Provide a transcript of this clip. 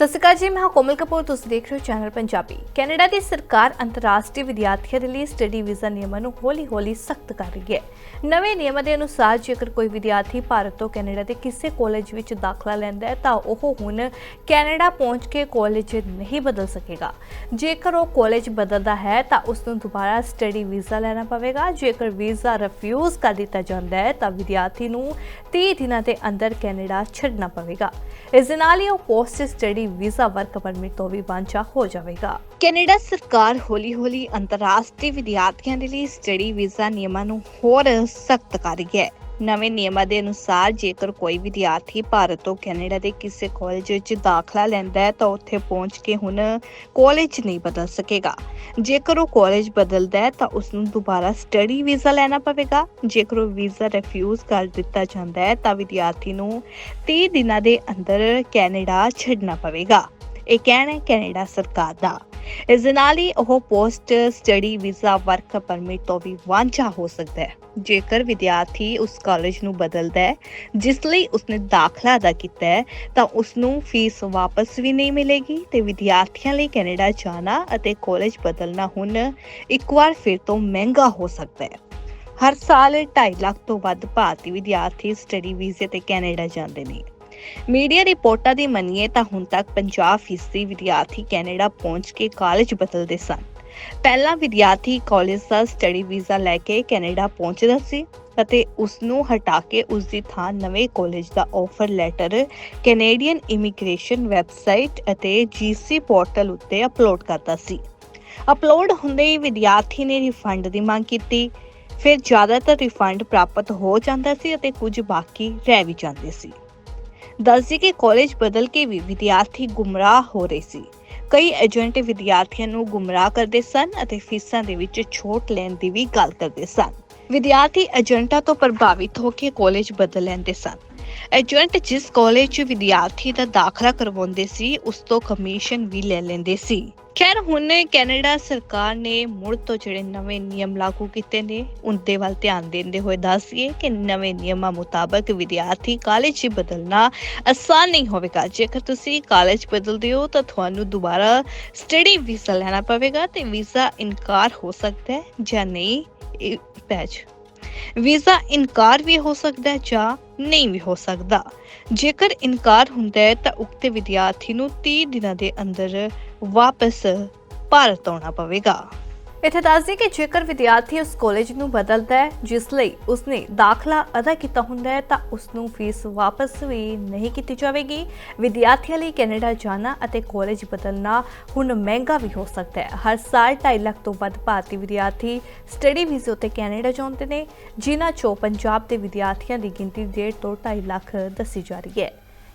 ਸਤਿ ਸ਼੍ਰੀ ਅਕਾਲ ਜੀ ਮੈਂ ਕੋਮਲ ਕਪੂਰ, ਤੁਸੀਂ ਦੇਖ ਰਹੇ ਹੋ ਚੈਨਲ ਪੰਜਾਬੀ। ਕੈਨੇਡਾ ਦੀ ਸਰਕਾਰ ਅੰਤਰਰਾਸ਼ਟਰੀ ਵਿਦਿਆਰਥੀਆਂ ਦੇ ਲਈ ਸਟੱਡੀ ਵੀਜ਼ਾ ਨਿਯਮਾਂ ਨੂੰ ਹੌਲੀ-ਹੌਲੀ ਸਖਤ ਕਰ ਰਹੀ ਹੈ। ਨਵੇਂ ਨਿਯਮਾਂ ਦੇ ਅਨੁਸਾਰ, ਜੇਕਰ ਕੋਈ ਵਿਦਿਆਰਥੀ ਭਾਰਤ ਤੋਂ ਕੈਨੇਡਾ ਦੇ ਕਿਸੇ ਕਾਲਜ ਵਿੱਚ ਦਾਖਲਾ ਲੈਂਦਾ ਹੈ, ਤਾਂ ਉਹ ਹੁਣ ਕੈਨੇਡਾ ਪਹੁੰਚ ਕੇ ਕਾਲਜ ਨਹੀਂ ਬਦਲ ਸਕੇਗਾ। ਜੇਕਰ ਉਹ ਕਾਲਜ ਬਦਲਦਾ ਹੈ, ਤਾਂ ਉਸ ਨੂੰ ਦੁਬਾਰਾ ਸਟੱਡੀ ਵੀਜ਼ਾ ਲੈਣਾ ਪਵੇਗਾ। ਜੇਕਰ ਵੀਜ਼ਾ ਰਿਫਿਊਜ਼ ਕਰ ਦਿੱਤਾ ਜਾਂਦਾ ਹੈ, ਤਾਂ ਵਿਦਿਆਰਥੀ ਨੂੰ 30 ਦਿਨਾਂ ਦੇ ਅੰਦਰ ਕੈਨੇਡਾ ਛੱਡਣਾ ਪਵੇਗਾ। ਇਸ ਦੇ ਨਾਲ ਹੀ ਉਹ post study visa work permit ਤੋਂ ਵੀ ਵਾਂਝਾ ਹੋ ਜਾਵੇਗਾ। ਕੈਨੇਡਾ ਸਰਕਾਰ ਹੌਲੀ-ਹੌਲੀ ਅੰਤਰਰਾਸ਼ਟਰੀ ਵਿਦਿਆਰਥੀਆਂ ਦੇ ਲਈ ਸਟੱਡੀ ਵੀਜ਼ਾ ਨਿਯਮਾਂ ਨੂੰ ਹੋਰ ਸਖਤ ਕਰ ਰਹੀ ਹੈ। ਨਵੇਂ ਨਿਯਮਾਂ ਦੇ ਅਨੁਸਾਰ ਜੇਕਰ ਕੋਈ ਵਿਦਿਆਰਥੀ ਭਾਰਤ ਤੋਂ ਕੈਨੇਡਾ ਦੇ ਕਿਸੇ ਕਾਲਜ ਵਿੱਚ ਦਾਖਲਾ ਲੈਂਦਾ ਹੈ ਤਾਂ ਉੱਥੇ ਪਹੁੰਚ ਕੇ ਹੁਣ ਕਾਲਜ ਨਹੀਂ ਬਦਲ ਸਕੇਗਾ। ਜੇਕਰ ਉਹ ਕਾਲਜ ਬਦਲਦਾ ਹੈ ਤਾਂ ਉਸ ਨੂੰ ਦੁਬਾਰਾ ਸਟੱਡੀ ਵੀਜ਼ਾ ਲੈਣਾ ਪਵੇਗਾ। ਜੇਕਰ ਉਹ ਵੀਜ਼ਾ ਰਿਫਿਊਜ਼ ਕਰ ਦਿੱਤਾ ਜਾਂਦਾ ਹੈ ਤਾਂ ਵਿਦਿਆਰਥੀ ਨੂੰ 30 ਦਿਨਾਂ ਦੇ ਅੰਦਰ ਕੈਨੇਡਾ ਛੱਡਣਾ ਪਵੇਗਾ। ਇਹ ਕਹਿਣਾ ਹੈ ਕੈਨੇਡਾ ਸਰਕਾਰ ਦਾ। ਇਸ ਦੇ ਨਾਲ ਹੀ ਉਹ post study visa work permit ਤੋਂ ਵੀ ਵਾਂਝਾ ਹੋ ਸਕਦਾ ਹੈ। ਜੇਕਰ ਵਿਦਿਆਰਥੀ ਉਸ ਕਾਲਜ ਨੂੰ ਬਦਲਦਾ ਹੈ, ਜਿਸ ਲਈ ਉਸਨੇ ਦਾਖਲਾ ਅਦਾ ਕੀਤਾ ਹੈ, ਤਾਂ ਉਸ ਨੂੰ ਫੀਸ ਵਾਪਸ ਵੀ ਨਹੀਂ ਮਿਲੇਗੀ ਤੇ ਵਿਦਿਆਰਥੀਆਂ ਲਈ ਕੈਨੇਡਾ ਜਾਣਾ ਅਤੇ ਕਾਲਜ ਬਦਲਣਾ ਹੁਣ ਇੱਕ ਵਾਰ ਫਿਰ ਤੋਂ ਮਹਿੰਗਾ ਹੋ ਸਕਦਾ ਹੈ। ਹਰ ਸਾਲ 2.5 ਲੱਖ ਤੋਂ ਵੱਧ ਭਾਰਤੀ ਵਿਦਿਆਰਥੀ ਸਟੱਡੀ ਵੀਜ਼ੇ ਤੇ ਕੈਨੇਡਾ ਜਾਂਦੇ ਨੇ। ਮੀਡੀਆ ਰਿਪੋਰਟਾਂ ਦੀ ਮੰਨੀਏ ਤਾਂ ਹੁਣ ਤੱਕ 50% ਵਿਦਿਆਰਥੀ ਕੈਨੇਡਾ ਪਹੁੰਚ ਕੇ ਕਾਲਜ ਬਦਲਦੇ ਸਨ। ਪਹਿਲਾਂ ਵਿਦਿਆਰਥੀ ਕਾਲਜ ਦਾ ਸਟੱਡੀ ਵੀਜ਼ਾ ਲੈ ਕੇ ਕੈਨੇਡਾ ਪਹੁੰਚਦਾ ਸੀ ਅਤੇ ਉਸ ਨੂੰ ਹਟਾ ਕੇ ਉਸ ਦੀ ਥਾਂ ਨਵੇਂ ਕਾਲਜ ਦਾ offer letter Canadian immigration website ਅਤੇ ਜੀਸੀ ਪੋਰਟਲ ਉੱਤੇ ਅਪਲੋਡ ਕਰਦਾ ਸੀ। ਅਪਲੋਡ ਹੁੰਦੇ ਹੀ ਵਿਦਿਆਰਥੀ ਨੇ ਰਿਫੰਡ ਦੀ ਮੰਗ ਕੀਤੀ। ਫਿਰ ਜ਼ਿਆਦਾਤਰ ਰਿਫੰਡ ਪ੍ਰਾਪਤ ਹੋ ਜਾਂਦਾ ਸੀ ਅਤੇ ਕੁਝ ਬਾਕੀ ਰਹਿ ਵੀ ਜਾਂਦੇ ਸੀ। ਦੱਸਦੀ ਕਿ ਕਾਲਜ ਬਦਲ ਕੇ ਵੀ ਵਿਦਿਆਰਥੀ ਗੁੰਮਰਾਹ ਹੋ ਰਹੇ ਸੀ। ਕਈ ਏਜੰਟ ਵਿਦਿਆਰਥੀਆਂ ਨੂੰ ਗੁੰਮਰਾਹ ਕਰਦੇ ਸਨ ਅਤੇ ਫੀਸਾਂ ਦੇ ਵਿੱਚ ਛੋਟ ਲੈਣ ਦੀ ਵੀ ਗੱਲ ਕਰਦੇ ਸਨ। ਵਿਦਿਆਰਥੀ ਏਜੰਟਾਂ ਤੋਂ ਪ੍ਰਭਾਵਿਤ ਹੋ ਕੇ ਕਾਲਜ ਬਦਲ ਲੈਂਦੇ ਸਨ। ਏਜੰਟ ਜਿਸ ਕਾਲਜ 'ਚ ਵਿਦਿਆਰਥੀ ਦਾ ਦਾਖਲਾ ਕਰਵਾਉਂਦੇ ਸੀ, ਉਸ ਤੋਂ ਕਮਿਸ਼ਨ ਵੀ ਲੈ ਲੈਂਦੇ ਸੀ। ਖੈਰ, ਹੁਣ ਕੈਨੇਡਾ ਸਰਕਾਰ ਨੇ ਮੁੜ ਤੋਂ ਜਿਹੜੇ ਨਵੇਂ ਨਿਯਮ ਲਾਗੂ ਕੀਤੇ ਨੇ, ਉਹਦੇ ਵੱਲ ਧਿਆਨ ਦਿੰਦੇ ਹੋਏ ਦੱਸੀਏ ਕਿ ਨਵੇਂ ਨਿਯਮਾਂ ਮੁਤਾਬਕ ਵਿਦਿਆਰਥੀ ਕਾਲਜ 'ਚ ਬਦਲਣਾ ਆਸਾਨ ਨਹੀਂ ਹੋਵੇਗਾ। ਜੇਕਰ ਤੁਸੀਂ ਕਾਲਜ ਬਦਲਦੇ ਹੋ, ਤਾਂ ਤੁਹਾਨੂੰ ਦੁਬਾਰਾ ਸਟੱਡੀ ਵੀਜ਼ਾ ਲੈਣਾ ਪਵੇਗਾ ਤੇ ਵੀਜ਼ਾ ਇਨਕਾਰ ਹੋ ਸਕਦਾ ਹੈ ਜਾਂ ਨਹੀਂ, ਇਹ ਪੈਚ ਵੀਜ਼ਾ ਇਨਕਾਰ ਵੀ ਹੋ ਸਕਦਾ ਹੈ ਜਾਂ ਨਹੀਂ ਵੀ ਹੋ ਸਕਦਾ। ਜੇਕਰ ਇਨਕਾਰ ਹੁੰਦਾ ਹੈ ਤਾਂ ਉਕਤ ਵਿਦਿਆਰਥੀ ਨੂੰ 30 ਦਿਨਾਂ ਦੇ ਅੰਦਰ ਵਾਪਸ ਭਾਰਤ ਆਉਣਾ ਪਵੇਗਾ। ਇੱਥੇ ਦੱਸਦੀ ਕਿ ਜੇਕਰ ਵਿਦਿਆਰਥੀ ਉਸ ਕਾਲਜ ਨੂੰ ਬਦਲਦਾ ਹੈ, ਜਿਸ ਲਈ ਉਸਨੇ ਦਾਖਲਾ ਅਦਾ ਕੀਤਾ ਹੁੰਦਾ ਹੈ, ਤਾਂ ਉਸ ਨੂੰ ਫੀਸ ਵਾਪਸ ਵੀ ਨਹੀਂ ਕੀਤੀ ਜਾਵੇਗੀ। ਵਿਦਿਆਰਥੀਆਂ ਲਈ ਕੈਨੇਡਾ ਜਾਣਾ ਅਤੇ ਕਾਲਜ ਬਦਲਣਾ ਹੁਣ ਮਹਿੰਗਾ ਵੀ ਹੋ ਸਕਦਾ ਹੈ। ਹਰ ਸਾਲ 2.5 ਲੱਖ ਤੋਂ ਵੱਧ ਭਾਰਤੀ ਵਿਦਿਆਰਥੀ ਸਟੱਡੀ ਵੀਜ਼ੇ ਉੱਤੇ ਕੈਨੇਡਾ ਜਾਂਦੇ ਨੇ, ਜਿਨ੍ਹਾਂ ਚੋਂ ਪੰਜਾਬ ਦੇ ਵਿਦਿਆਰਥੀਆਂ ਦੀ ਗਿਣਤੀ 1.5 ਤੋਂ 2.5 ਲੱਖ ਦੱਸੀ ਜਾ ਰਹੀ ਹੈ।